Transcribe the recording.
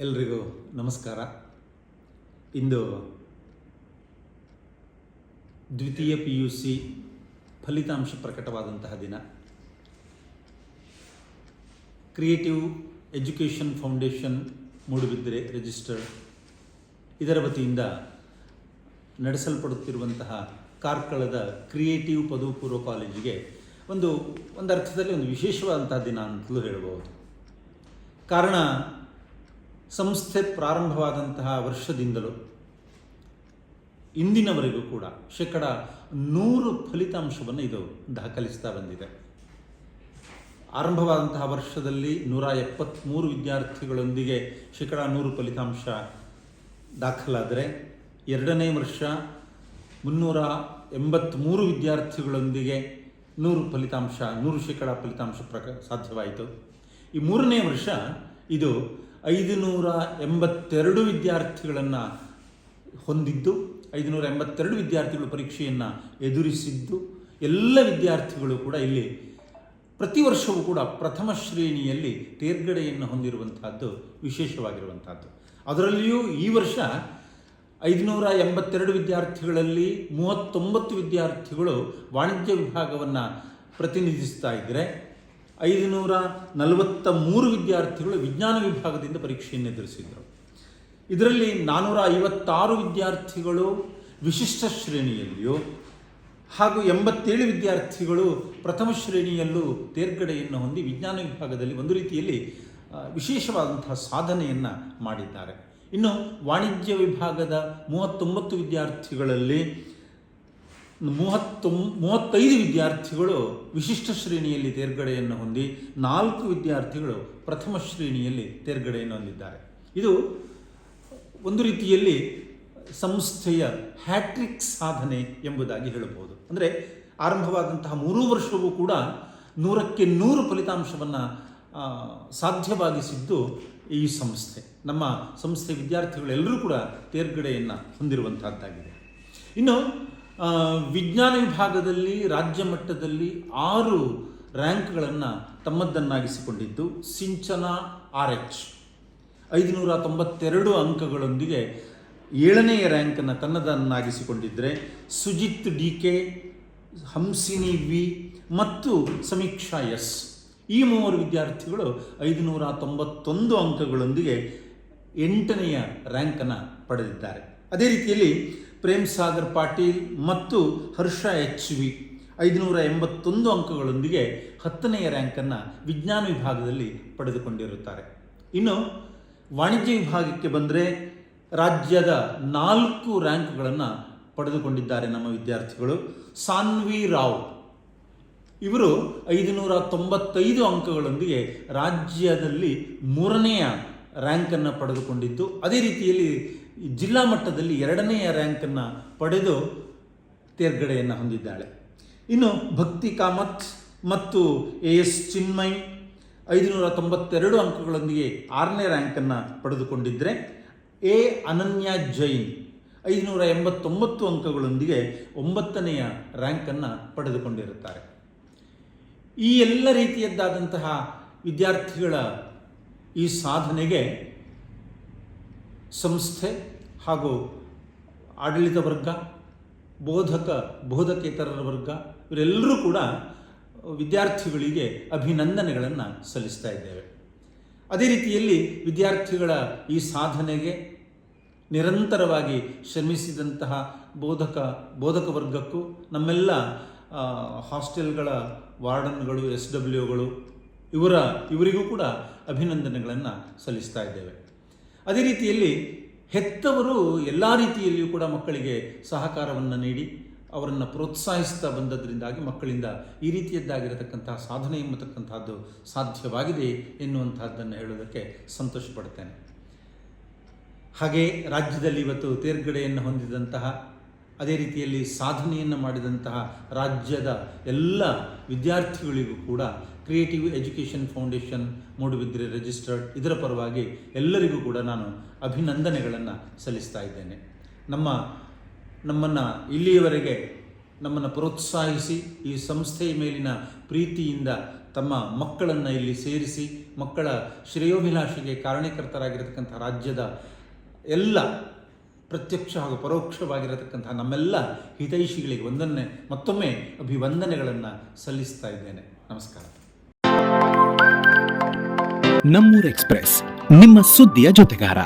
ಎಲ್ರಿಗೂ ನಮಸ್ಕಾರ. ಇಂದು ದ್ವಿತೀಯ ಪಿ ಯು ಸಿ ಫಲಿತಾಂಶ ಪ್ರಕಟವಾದಂತಹ ದಿನ. Creative education foundation Moodbidri registered ಇದರ ವತಿಯಿಂದ ನಡೆಸಲ್ಪಡುತ್ತಿರುವಂತಹ ಕಾರ್ಕಳದ ಕ್ರಿಯೇಟಿವ್ ಪದವಿ ಪೂರ್ವ ಕಾಲೇಜಿಗೆ ಒಂದು ಒಂದು ಅರ್ಥದಲ್ಲಿ ಒಂದು ವಿಶೇಷವಾದಂತಹ ದಿನ ಅಂತಲೂ ಹೇಳಬಹುದು. ಕಾರಣ ಸಂಸ್ಥೆ ಪ್ರಾರಂಭವಾದಂತಹ ವರ್ಷದಿಂದಲೂ ಇಂದಿನವರೆಗೂ ಕೂಡ ಶೇಕಡ ನೂರು ಫಲಿತಾಂಶವನ್ನು ಇದು ದಾಖಲಿಸ್ತಾ ಬಂದಿದೆ. ಆರಂಭವಾದಂತಹ ವರ್ಷದಲ್ಲಿ ನೂರ ಎಪ್ಪತ್ತ್ಮೂರು ವಿದ್ಯಾರ್ಥಿಗಳೊಂದಿಗೆ ಶೇಕಡ ನೂರು ಫಲಿತಾಂಶ ದಾಖಲಾದರೆ ಎರಡನೇ ವರ್ಷ ಮುನ್ನೂರ ಎಂಬತ್ತ್ಮೂರು ವಿದ್ಯಾರ್ಥಿಗಳೊಂದಿಗೆ ನೂರು ಫಲಿತಾಂಶ, ನೂರು ಶೇಕಡ ಫಲಿತಾಂಶ ಪ್ರಕ, ಸಾಧ್ಯವಾಯಿತು. ಈ ಮೂರನೇ ವರ್ಷ ಇದು ಐದುನೂರ ಎಂಬತ್ತೆರಡು ವಿದ್ಯಾರ್ಥಿಗಳನ್ನು ಹೊಂದಿದ್ದು ಐದುನೂರ ಎಂಬತ್ತೆರಡು ವಿದ್ಯಾರ್ಥಿಗಳು ಪರೀಕ್ಷೆಯನ್ನು ಎದುರಿಸಿದ್ದು, ಎಲ್ಲ ವಿದ್ಯಾರ್ಥಿಗಳು ಕೂಡ ಇಲ್ಲಿ ಪ್ರತಿ ವರ್ಷವೂ ಕೂಡ ಪ್ರಥಮ ಶ್ರೇಣಿಯಲ್ಲಿ ತೇರ್ಗಡೆಯನ್ನು ಹೊಂದಿರುವಂತಹದ್ದು, ವಿಶೇಷವಾಗಿರುವಂತಹದ್ದು. ಅದರಲ್ಲಿಯೂ ಈ ವರ್ಷ ಐದುನೂರ ಎಂಬತ್ತೆರಡು ವಿದ್ಯಾರ್ಥಿಗಳಲ್ಲಿ ಮೂವತ್ತೊಂಬತ್ತು ವಿದ್ಯಾರ್ಥಿಗಳು ವಾಣಿಜ್ಯ ವಿಭಾಗವನ್ನು ಪ್ರತಿನಿಧಿಸ್ತಾ ಇದ್ದರೆ ಐದುನೂರ ನಲವತ್ತ ಮೂರು ವಿದ್ಯಾರ್ಥಿಗಳು ವಿಜ್ಞಾನ ವಿಭಾಗದಿಂದ ಪರೀಕ್ಷೆಯನ್ನು ಎದುರಿಸಿದರು. ಇದರಲ್ಲಿ ನಾನ್ನೂರ ಐವತ್ತಾರು ವಿದ್ಯಾರ್ಥಿಗಳು ವಿಶಿಷ್ಟ ಶ್ರೇಣಿಯಲ್ಲಿಯೂ ಹಾಗೂ ಎಂಬತ್ತೇಳು ವಿದ್ಯಾರ್ಥಿಗಳು ಪ್ರಥಮ ಶ್ರೇಣಿಯಲ್ಲೂ ತೇರ್ಗಡೆಯನ್ನು ಹೊಂದಿ ವಿಜ್ಞಾನ ವಿಭಾಗದಲ್ಲಿ ಒಂದು ರೀತಿಯಲ್ಲಿ ವಿಶೇಷವಾದಂತಹ ಸಾಧನೆಯನ್ನು ಮಾಡಿದ್ದಾರೆ. ಇನ್ನು ವಾಣಿಜ್ಯ ವಿಭಾಗದ ಮೂವತ್ತೊಂಬತ್ತು ವಿದ್ಯಾರ್ಥಿಗಳಲ್ಲಿ ಮೂವತ್ತೊಂ ಮೂವತ್ತೈದು ವಿದ್ಯಾರ್ಥಿಗಳು ವಿಶಿಷ್ಟ ಶ್ರೇಣಿಯಲ್ಲಿ ತೇರ್ಗಡೆಯನ್ನು ಹೊಂದಿ ನಾಲ್ಕು ವಿದ್ಯಾರ್ಥಿಗಳು ಪ್ರಥಮ ಶ್ರೇಣಿಯಲ್ಲಿ ತೇರ್ಗಡೆಯನ್ನು ಹೊಂದಿದ್ದಾರೆ. ಇದು ಒಂದು ರೀತಿಯಲ್ಲಿ ಸಂಸ್ಥೆಯ ಹ್ಯಾಟ್ರಿಕ್ ಸಾಧನೆ ಎಂಬುದಾಗಿ ಹೇಳಬಹುದು. ಅಂದರೆ ಆರಂಭವಾದಂತಹ ಮೂರು ವರ್ಷವೂ ಕೂಡ ನೂರಕ್ಕೆ ನೂರು ಫಲಿತಾಂಶವನ್ನು ಸಾಧ್ಯವಾಗಿಸಿದ್ದು ಈ ಸಂಸ್ಥೆ. ನಮ್ಮ ಸಂಸ್ಥೆ ವಿದ್ಯಾರ್ಥಿಗಳೆಲ್ಲರೂ ಕೂಡ ತೇರ್ಗಡೆಯನ್ನು ಹೊಂದಿರುವಂತಹದ್ದಾಗಿದೆ. ಇನ್ನು ವಿಜ್ಞಾನ ವಿಭಾಗದಲ್ಲಿ ರಾಜ್ಯ ಮಟ್ಟದಲ್ಲಿ ಆರು ರ್ಯಾಂಕ್ಗಳನ್ನು ತಮ್ಮದನ್ನಾಗಿಸಿಕೊಂಡಿದ್ದು ಸಿಂಚನ ಆರ್ ಎಚ್ ಐದುನೂರ ತೊಂಬತ್ತೆರಡು ಅಂಕಗಳೊಂದಿಗೆ ಏಳನೆಯ ರ್ಯಾಂಕನ್ನು ತನ್ನದನ್ನಾಗಿಸಿಕೊಂಡಿದ್ದರೆ Sujith D K Hamsini V ಮತ್ತು ಸಮೀಕ್ಷಾ ಎಸ್. ಈ ಮೂವರು ವಿದ್ಯಾರ್ಥಿಗಳು ಐದುನೂರ ತೊಂಬತ್ತೊಂದು ಅಂಕಗಳೊಂದಿಗೆ ಎಂಟನೆಯ ರ್ಯಾಂಕನ್ನು ಪಡೆದಿದ್ದಾರೆ. ಅದೇ ರೀತಿಯಲ್ಲಿ ಪ್ರೇಮ್ ಸಾಗರ್ ಪಾಟೀಲ್ ಮತ್ತು ಹರ್ಷ ಎಚ್ ವಿ ಐದುನೂರ ಎಂಬತ್ತೊಂದು ಅಂಕಗಳೊಂದಿಗೆ ಹತ್ತನೆಯ ರ್ಯಾಂಕನ್ನು ವಿಜ್ಞಾನ ವಿಭಾಗದಲ್ಲಿ ಪಡೆದುಕೊಂಡಿರುತ್ತಾರೆ. ಇನ್ನು ವಾಣಿಜ್ಯ ವಿಭಾಗಕ್ಕೆ ಬಂದರೆ ರಾಜ್ಯದ ನಾಲ್ಕು ರ್ಯಾಂಕ್ಗಳನ್ನು ಪಡೆದುಕೊಂಡಿದ್ದಾರೆ ನಮ್ಮ ವಿದ್ಯಾರ್ಥಿಗಳು. ಸಾನ್ವಿ ರಾವ್. ಇವರು ಐದುನೂರ ತೊಂಬತ್ತೈದು ಅಂಕಗಳೊಂದಿಗೆ ರಾಜ್ಯದಲ್ಲಿ ಮೂರನೆಯ ರ್ಯಾಂಕನ್ನು ಪಡೆದುಕೊಂಡಿದ್ದು, ಅದೇ ರೀತಿಯಲ್ಲಿ ಜಿಲ್ಲಾ ಮಟ್ಟದಲ್ಲಿ ಎರಡನೆಯ ರ್ಯಾಂಕನ್ನು ಪಡೆದು ತೇರ್ಗಡೆಯನ್ನು ಹೊಂದಿದ್ದಾಳೆ. ಇನ್ನು ಭಕ್ತಿ ಕಾಮತ್ ಮತ್ತು ಎ ಎಸ್ ಚಿನ್ಮಯ್ ಐದುನೂರ ತೊಂಬತ್ತೆರಡು ಅಂಕಗಳೊಂದಿಗೆ ಆರನೇ ರ್ಯಾಂಕನ್ನು ಪಡೆದುಕೊಂಡಿದ್ದರೆ ಎ ಅನನ್ಯ ಜೈನ್ ಐದುನೂರ ಎಂಬತ್ತೊಂಬತ್ತು ಅಂಕಗಳೊಂದಿಗೆ ಒಂಬತ್ತನೆಯ ರ್ಯಾಂಕನ್ನು ಪಡೆದುಕೊಂಡಿರುತ್ತಾರೆ. ಈ ಎಲ್ಲ ರೀತಿಯದ್ದಾದಂತಹ ವಿದ್ಯಾರ್ಥಿಗಳ ಈ ಸಾಧನೆಗೆ ಸಂಸ್ಥೆ ಹಾಗೂ ಆಡಳಿತ ವರ್ಗ, ಬೋಧಕ, ಬೋಧಕೇತರರ ವರ್ಗ, ಇವರೆಲ್ಲರೂ ಕೂಡ ವಿದ್ಯಾರ್ಥಿಗಳಿಗೆ ಅಭಿನಂದನೆಗಳನ್ನು ಸಲ್ಲಿಸ್ತಾ ಇದ್ದೇವೆ. ಅದೇ ರೀತಿಯಲ್ಲಿ ವಿದ್ಯಾರ್ಥಿಗಳ ಈ ಸಾಧನೆಗೆ ನಿರಂತರವಾಗಿ ಶ್ರಮಿಸಿದಂತಹ ಬೋಧಕ ಬೋಧಕ ವರ್ಗಕ್ಕೂ ನಮ್ಮೆಲ್ಲ ಹಾಸ್ಟೆಲ್ಗಳ ವಾರ್ಡನ್ಗಳು, ಎಸ್ ಡಬ್ಲ್ಯೂಗಳು ಇವರ, ಇವರಿಗೂ ಕೂಡ ಅಭಿನಂದನೆಗಳನ್ನು ಸಲ್ಲಿಸ್ತಾ ಇದ್ದೇವೆ. ಅದೇ ರೀತಿಯಲ್ಲಿ ಹೆತ್ತವರು ಎಲ್ಲ ರೀತಿಯಲ್ಲಿಯೂ ಕೂಡ ಮಕ್ಕಳಿಗೆ ಸಹಕಾರವನ್ನು ನೀಡಿ, ಅವರನ್ನು ಪ್ರೋತ್ಸಾಹಿಸ್ತಾ ಬಂದದ್ರಿಂದಾಗಿ ಮಕ್ಕಳಿಂದ ಈ ರೀತಿಯದ್ದಾಗಿರತಕ್ಕಂತಹ ಸಾಧನೆ ಎಂಬತಕ್ಕಂತಹದ್ದು ಸಾಧ್ಯವಾಗಿದೆ ಎನ್ನುವಂತಹದ್ದನ್ನು ಹೇಳೋದಕ್ಕೆ ಸಂತೋಷ ಪಡ್ತೇನೆ ಹಾಗೆ ರಾಜ್ಯದಲ್ಲಿ ಇವತ್ತು ತೇರ್ಗಡೆಯನ್ನು ಹೊಂದಿದಂತಹ ಅದೇ ರೀತಿಯಲ್ಲಿ ಸಾಧನೆಯನ್ನು ಮಾಡಿದಂತಹ ರಾಜ್ಯದ ಎಲ್ಲ ವಿದ್ಯಾರ್ಥಿಗಳಿಗೂ ಕೂಡ creative education foundation Moodbidri registered ಇದರ ಪರವಾಗಿ ಎಲ್ಲರಿಗೂ ಕೂಡ ನಾನು ಅಭಿನಂದನೆಗಳನ್ನು ಸಲ್ಲಿಸ್ತಾ ಇದ್ದೇನೆ. ನಮ್ಮ, ನಮ್ಮನ್ನು ಇಲ್ಲಿಯವರೆಗೆ ನಮ್ಮನ್ನು ಪ್ರೋತ್ಸಾಹಿಸಿ, ಈ ಸಂಸ್ಥೆಯ ಮೇಲಿನ ಪ್ರೀತಿಯಿಂದ ತಮ್ಮ ಮಕ್ಕಳನ್ನು ಇಲ್ಲಿ ಸೇರಿಸಿ, ಮಕ್ಕಳ ಶ್ರೇಯೋಭಿಲಾಷೆಗೆ ಕಾರಣೀಕರ್ತರಾಗಿರತಕ್ಕಂಥ ರಾಜ್ಯದ ಎಲ್ಲ ಪ್ರತ್ಯಕ್ಷ ಹಾಗೂ ಪರೋಕ್ಷವಾಗಿರತಕ್ಕಂತಹ ನಮ್ಮೆಲ್ಲ ಹಿತೈಷಿಗಳಿಗೆ ಒಂದನ್ನೇ, ಮತ್ತೊಮ್ಮೆ ಅಭಿವಂದನೆಗಳನ್ನು ಸಲ್ಲಿಸ್ತಾ ಇದ್ದೇನೆ. ನಮಸ್ಕಾರ. ನಮ್ಮೂರ್ ಎಕ್ಸ್ಪ್ರೆಸ್, ನಿಮ್ಮ ಸುದ್ದಿಯ ಜೊತೆಗಾರ.